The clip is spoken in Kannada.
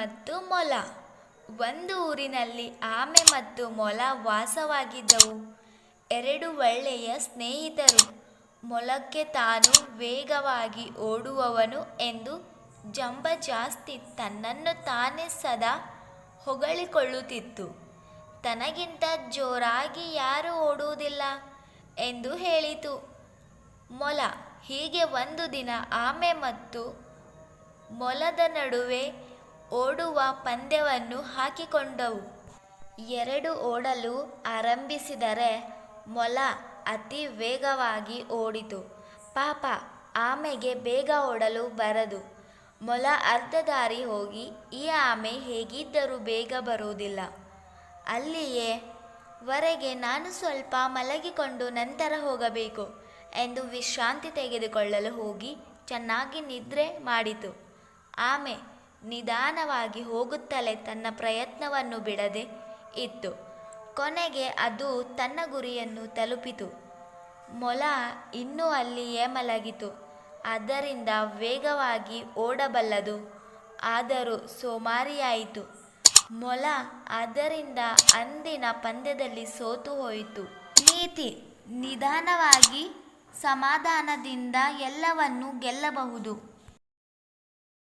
ಮತ್ತು ಮೊಲ. ಒಂದು ಊರಿನಲ್ಲಿ ಆಮೆ ಮತ್ತು ಮೊಲ ವಾಸವಾಗಿದ್ದವು. ಎರಡು ಒಳ್ಳೆಯ ಸ್ನೇಹಿತರು. ಮೊಲಕ್ಕೆ ತಾನು ವೇಗವಾಗಿ ಓಡುವವನು ಎಂದು ಜಂಬ ಜಾಸ್ತಿ ತನ್ನನ್ನು ತಾನೇ ಸದಾ ಹೊಗಳಿಕೊಳ್ಳುತ್ತಿತ್ತು. ತನಗಿಂತ ಜೋರಾಗಿ ಯಾರೂ ಓಡುವುದಿಲ್ಲ ಎಂದು ಹೇಳಿತು. ಮೊಲ ಹೀಗೆ ಒಂದು ದಿನ ಆಮೆ ಮತ್ತು ಮೊಲದ ನಡುವೆ ಓಡುವ ಪಂದ್ಯವನ್ನು ಹಾಕಿಕೊಂಡವು. ಎರಡು ಓಡಲು ಆರಂಭಿಸಿದರೆ ಮೊಲ ಅತಿ ವೇಗವಾಗಿ ಓಡಿತು. ಪಾಪ, ಆಮೆಗೆ ಬೇಗ ಓಡಲು ಬರದು. ಮೊಲ ಅರ್ಧ ದಾರಿ ಹೋಗಿ, ಈ ಆಮೆ ಹೇಗಿದ್ದರೂ ಬೇಗ ಬರುವುದಿಲ್ಲ. ಅಲ್ಲಿಯೇ, ವರೆಗೆ ನಾನು ಸ್ವಲ್ಪ ಮಲಗಿಕೊಂಡು ನಂತರ ಹೋಗಬೇಕು ಎಂದು ವಿಶ್ರಾಂತಿ ತೆಗೆದುಕೊಳ್ಳಲು ಹೋಗಿ ಚೆನ್ನಾಗಿ ನಿದ್ರೆ ಮಾಡಿತು. ಆಮೆ ನಿಧಾನವಾಗಿ ಹೋಗುತ್ತಲೇ ತನ್ನ ಪ್ರಯತ್ನವನ್ನು ಬಿಡದೆ ಇತ್ತು. ಕೊನೆಗೆ ಅದು ತನ್ನ ಗುರಿಯನ್ನು ತಲುಪಿತು. ಮೊಲ ಇನ್ನೂ ಅಲ್ಲಿಯೇ ಮಲಗಿತು ಅದರಿಂದ ವೇಗವಾಗಿ ಓಡಬಲ್ಲದು. ಆದರೂ ಸೋಮಾರಿಯಾಯಿತು. ಮೊಲ ಅದರಿಂದ ಅಂದಿನ ಪಂದ್ಯದಲ್ಲಿ ಸೋತು ಹೋಯಿತು. ನೀತಿ, ನಿಧಾನವಾಗಿ ಸಮಾಧಾನದಿಂದ ಎಲ್ಲವನ್ನೂ ಗೆಲ್ಲಬಹುದು.